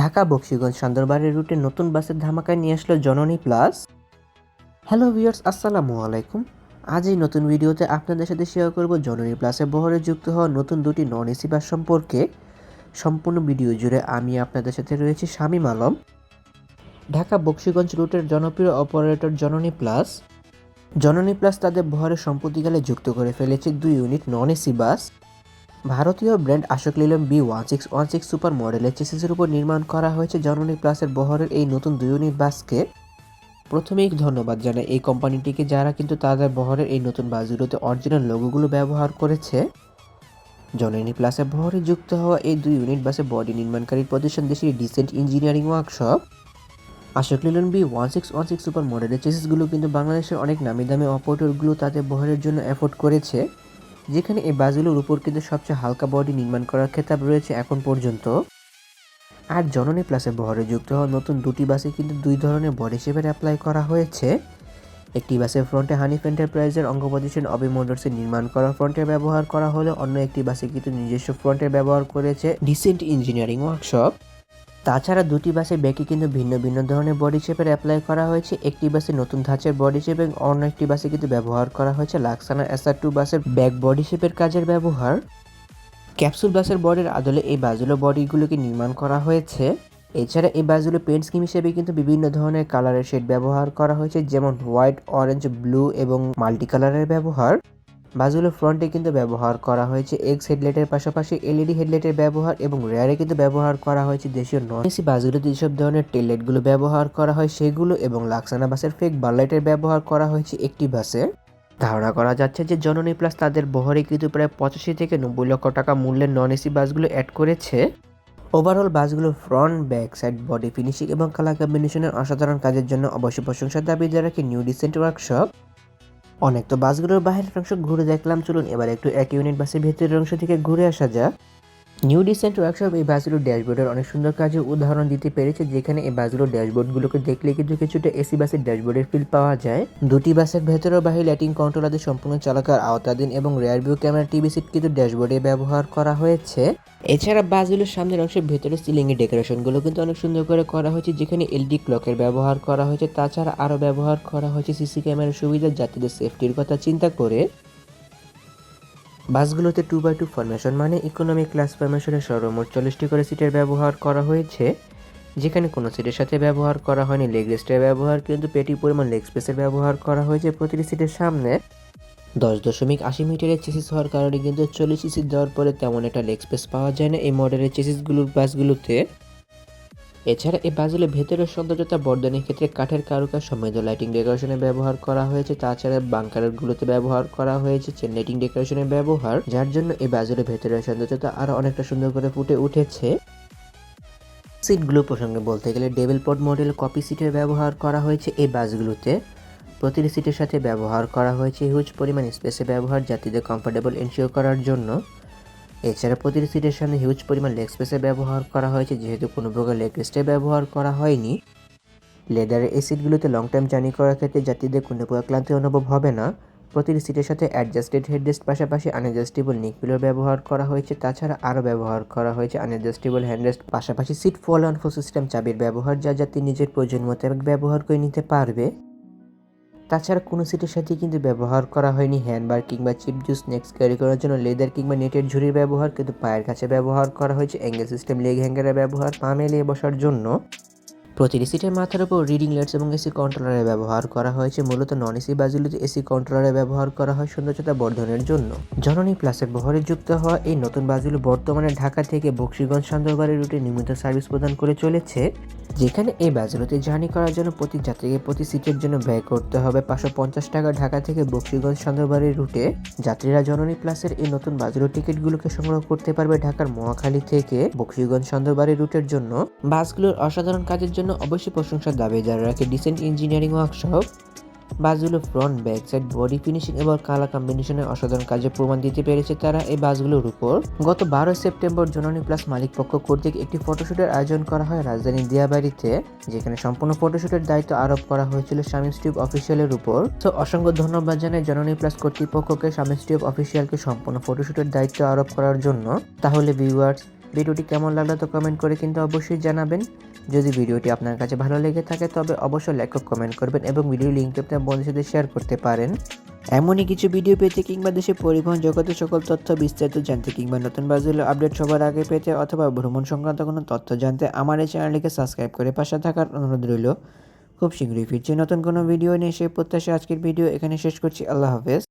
ঢাকা, বক্সিগঞ্জ সান্দরবাড়ির রুটে নতুন বাসের ধামাকায় নিয়ে আসলো জননী প্লাস। হ্যালো ভিউয়ার্স, আসসালামু আলাইকুম। আজ এই নতুন ভিডিওতে আপনাদের সাথে শেয়ার করব জননী প্লাসে বহরে যুক্ত হওয়া নতুন দুটি নন এসি বাস সম্পর্কে। সম্পূর্ণ ভিডিও জুড়ে আমি আপনাদের সাথে রয়েছি শামীম আলম, ঢাকা, বক্সিগঞ্জ রুটের জনপ্রিয় অপারেটর জননী প্লাস। জননী প্লাস তাদের বহরে সম্প্রতিকালে যুক্ত করে ফেলেছে দুই ইউনিট নন এসি বাস। ভারতীয় brand Ashok Leyland B one six one six super মডেলের চেসিসের উপর নির্মাণ করা হয়েছে জননী প্লাসের বহরের এই নতুন দুই ইউনিট বাসকে। প্রথমেই ধন্যবাদ জানাই এই কোম্পানিটিকে যারা কিন্তু তাদের বহরের এই নতুন বাসগুলোতে অরিজিনাল লোগোগুলো ব্যবহার করেছে। জননী প্লাসে বহরে যুক্ত হওয়া এই দুই ইউনিট বাসে বডি নির্মাণকারী প্রতিষ্ঠান দেশের decent engineering workshop Ashok Leyland B one six one six super মডেলের চেসিসগুলো কিন্তু বাংলাদেশের অনেক নামি দামি অপারেটরগুলো তাদের বহরের জন্য এফোর্ড করেছে। যেখানে এই বাসগুলোর উপর কিন্তু সবচেয়ে হালকা বডি নির্মাণ করার খেতাব রয়েছে এখন পর্যন্ত। আর জননী প্লাসে বহরে যুক্ত হওয়া নতুন দুটি বাসে কিন্তু দুই ধরনের বডি শেপের অ্যাপ্লাই করা হয়েছে। একটি বাসের ফ্রন্টে হানিফ এন্টারপ্রাইজের অঙ্গ প্রতিষ্ঠান অবি মোটরসের নির্মাণ করা ফ্রন্টের ব্যবহার করা হলে। অন্য একটি বাসে কিন্তু নিজস্ব ফ্রন্টের ব্যবহার করেছে ডিসেন্ট ইঞ্জিনিয়ারিং ওয়ার্কশপ তাছাড়া দুটি বাসের ব্যাকে কিন্তু ভিন্ন ভিন্ন ধরনের বডি শেপের অ্যাপ্লাই করা হয়েছে। একটি বাসে নতুন ধাঁচের বডি শেপ এবং অন্য একটি বাসে কিন্তু ব্যবহার করা হয়েছে। লাক্সানা এসআর টু বাসের ব্যাক বডি শেপের কাজের ব্যবহার। ক্যাপসুল বাসের বডির আদলে এই বাসগুলো বডিগুলোকে নির্মাণ করা হয়েছে। এছাড়া এই বাসগুলো পেন্ট স্কিম হিসেবে কিন্তু বিভিন্ন ধরনের কালারের শেড ব্যবহার করা হয়েছে, যেমন হোয়াইট অরেঞ্জ ব্লু এবং মাল্টি কালারের ব্যবহার। বাসগুলোর ফ্রন্টে কিন্তু ব্যবহার করা হয়েছে এক্স হেডলাইটের পাশাপাশি এলইডি হেডলাইটের ব্যবহার এবং রেয়ারে কিন্তু ব্যবহার করা হয়েছে দেশীয় নন এসি বাসগুলোতে যেসব ধরনের টেললাইটগুলো ব্যবহার করা হয় সেগুলো এবং লাক্সানা বাসের ফেক বারলাইটের ব্যবহার করা হয়েছে একটি বাসে। ধারণা করা যাচ্ছে যে জননী প্লাস তাদের বহরে কিন্তু প্রায় পঁচাশি থেকে নব্বই লক্ষ টাকা মূল্যের নন এসি বাসগুলো অ্যাড করেছে। Overall বাসগুলোর front back side body finishing এবং কালার কম্বিনেশনের অসাধারণ কাজের জন্য অবশ্যই প্রশংসার দাবি রাখে নিউ ডিসেন্ট ওয়ার্কশপ অনেক। তো বাসগুলোর বাইরের অংশ ঘুরে দেখলাম। চলুন এবার একটু এক ইউনিট বাসের ভেতরের অংশ থেকে ঘুরে আসা যাক। নিউ ডিসেন্ট ওয়ার্কশপ এই বাসগুলোর ড্যাশবোর্ডের অনেক সুন্দর কাজের উদাহরণ দিতে পেরেছে, যেখানে এই বাসগুলোর ড্যাশবোর্ডগুলোকে দেখলে কিন্তু কিছুটা এসি বাসের ড্যাশবোর্ডের ফিল পাওয়া যায়। দুটি বাসের ভেতরে ও বাহির লাইটিং আদি সম্পূর্ণ চালকের আওতাধীন এবং rear view camera TV seat কিন্তু ড্যাশবোর্ডে ব্যবহার করা হয়েছে। এছাড়া বাসগুলোর সামনের অংশের ভেতরে সিলিং এর ডেকোরেশনগুলো কিন্তু অনেক সুন্দর করে করা হয়েছে, যেখানে এলডি ক্লকের ব্যবহার করা হয়েছে, তাছাড়া আরও ব্যবহার করা হয়েছে সিসি ক্যামেরার সুবিধা, যাত্রীদের সেফটির কথা চিন্তা করে। বাসগুলোতে টু বাই টু ফরমেশন মানে ইকোনমি ক্লাস ফরমেশনের সর্বমোট চল্লিশটি করে সিটের ব্যবহার করা হয়েছে, যেখানে কোনো সিটের সাথে ব্যবহার করা হয়নি। লেগ রেস্টের ব্যবহার কিন্তু পেটি পরিমাণ লেগ স্পেসের ব্যবহার করা হয়েছে প্রতিটি সিটের সামনে। দশ দশমিক আশি মিটারের চেসিস হওয়ার কারণে কিন্তু চল্লিশ সিট দেওয়ার পরে তেমন একটা লেগ স্পেস পাওয়া যায় না। এই মডেলের চেসিসগুলোর বাসগুলোতে এছাড়া এই বাসগুলোর ভেতরের সৌন্দর্যতা বর্ধনের ক্ষেত্রে কাঠের কারুকাজ সমৃদ্ধ লাইটিং ডেকোরেশনের ব্যবহার করা হয়েছে, তাছাড়া বাংকারের গুলোতে ব্যবহার করা হয়েছে লাইটিং ডেকোরেশনের ব্যবহার, যার জন্য এই বাসগুলোর ভেতরের সৌন্দর্যতা আরও অনেকটা সুন্দর করে ফুটে উঠেছে। সিটগুলো প্রসঙ্গে বলতে গেলে ডেভিল পড মডেল কপি সিটের ব্যবহার করা হয়েছে এই বাসগুলোতে প্রতিটি সিটের সাথে ব্যবহার করা হয়েছে হিউজ পরিমাণ স্পেসে ব্যবহার, যাত্রীদের কমফোর্টেবল এনশিওর করার জন্য। এছাড়া প্রতিটি সিটের সামনে হিউজ পরিমাণ লেগ স্পেসের ব্যবহার করা হয়েছে, যেহেতু কোনো প্রকার লেগ রেস্টের ব্যবহার করা হয়নি। লেদারের এই সিটগুলোতে লং টাইম জার্নি করার ক্ষেত্রে যাত্রীদের কোনো প্রকার ক্লান্তি অনুভব হবে না। প্রতিটি সিটের সাথে অ্যাডজাস্টেড হেডরেস্ট পাশাপাশি আনএডজাস্টেবল নিক পিলোর ব্যবহার করা হয়েছে, তাছাড়া আরও ব্যবহার করা হয়েছে আনএডজাস্টেবল হ্যান্ডরেস্ট পাশাপাশি সিট ফল অন ফো সিস্টেম চাবির ব্যবহার, যা যাত্রী নিজের প্রয়োজন মোতাবেক ব্যবহার করে নিতে পারবে। তাছাড়া কোনো সিটের সাথে কিন্তু ব্যবহার করা হয়নি হ্যান্ডবার কিংবা চিপ জুস, নেক্সট ক্যারি করার জন্য লেদার কিংবা নেটের ঝুড়ির ব্যবহার, কিন্তু পায়ের কাছে ব্যবহার করা হয়েছে, অ্যাঙ্গেল সিস্টেম, লেগ হ্যাঙ্গারের ব্যবহার, পা মেলিয়ে বসার জন্য। প্রতিটি সিটের মাথার উপর রিডিং লাইটস এবং এসি কন্ট্রোলারের ব্যবহার করা হয়েছে, মূলত নন এসি বাসগুলিতে এসি কন্ট্রোলারের ব্যবহার করা হয় সৌন্দর্যতা বর্ধনের জন্য। জননী প্লাসের বহরে যুক্ত হওয়া এই নতুন বাসগুলো বর্তমানে ঢাকা থেকে বক্সিগঞ্জ সান্দরবাড়ি রুটে নিয়মিত সার্ভিস প্রদান করে চলেছে। যেখানে এই বাসগুলোতে জার্নি করার জন্য প্রতি যাত্রীকে প্রতি সিটের জন্য ব্যয় করতে হবে পাঁচশো পঞ্চাশ টাকা ঢাকা থেকে বক্সিগঞ্জ সান্দরবাড়ির রুটে। যাত্রীরা জননী প্লাসের এই নতুন বাসগুলোর টিকিটগুলোকে সংগ্রহ করতে পারবে ঢাকার মহাখালী থেকে বক্সিগঞ্জ সান্দরবাড়ি রুটের জন্য। বাসগুলোর অসাধারণ কাজের জন্য অবশ্যই প্রশংসার দাবিদার রাখে ডিসেন্ট ইঞ্জিনিয়ারিং ওয়ার্কশপ। বাসগুলো front back side body finishing এবং কালার কম্বিনেশনের অসাধারণ কাজে প্রমাণ দিতে পেরেছে তারা এই বাসগুলোর উপর। গত বারোই সেপ্টেম্বর জননী প্লাস মালিক পক্ষ কর্তৃক একটি ফটোশুটের আয়োজন করা হয় রাজধানীর দিয়াবাড়িতে, যেখানে সম্পূর্ণ ফটোশুটের দায়িত্ব আরোপ করা হয়েছিল স্বামী স্টিভ অফিসিয়ালের উপর। তো অসংখ্য ধন্যবাদ জানাই জননী প্লাস কর্তৃপক্ষকে স্বামী স্টিভ অফিসিয়ালকে সম্পূর্ণ ফটোশুটের দায়িত্ব আরোপ করার জন্য। তাহলে ভিউয়ার্স ভিডিওটি কেমন লাগল তো কমেন্ট করে কিন্তু অবশ্যই জানাবেন। যদি ভিডিওটি আপনার কাছে ভালো লেগে থাকে, তবে অবশ্যই লাইক ও কমেন্ট করবেন এবং ভিডিও লিঙ্কটি আপনার বন্ধুদের সাথে শেয়ার করতে পারেন। এমনই কিছু ভিডিও পেতে কিংবা দেশের পরিবহন জগতের সকল তথ্য বিস্তারিত জানতে কিংবা নতুন বাজুল আপডেট সবার আগে পেতে অথবা ভ্রমণ সংক্রান্ত কোনো তথ্য জানতে আমার এই চ্যানেলটিকে সাবস্ক্রাইব করে পাশে থাকার অনুরোধ রইল। খুব শীঘ্রই ফিরছি নতুন কোনো ভিডিও নিয়ে, সেই প্রত্যাশা আজকের ভিডিও এখানে শেষ করছি। আল্লাহ হাফেজ।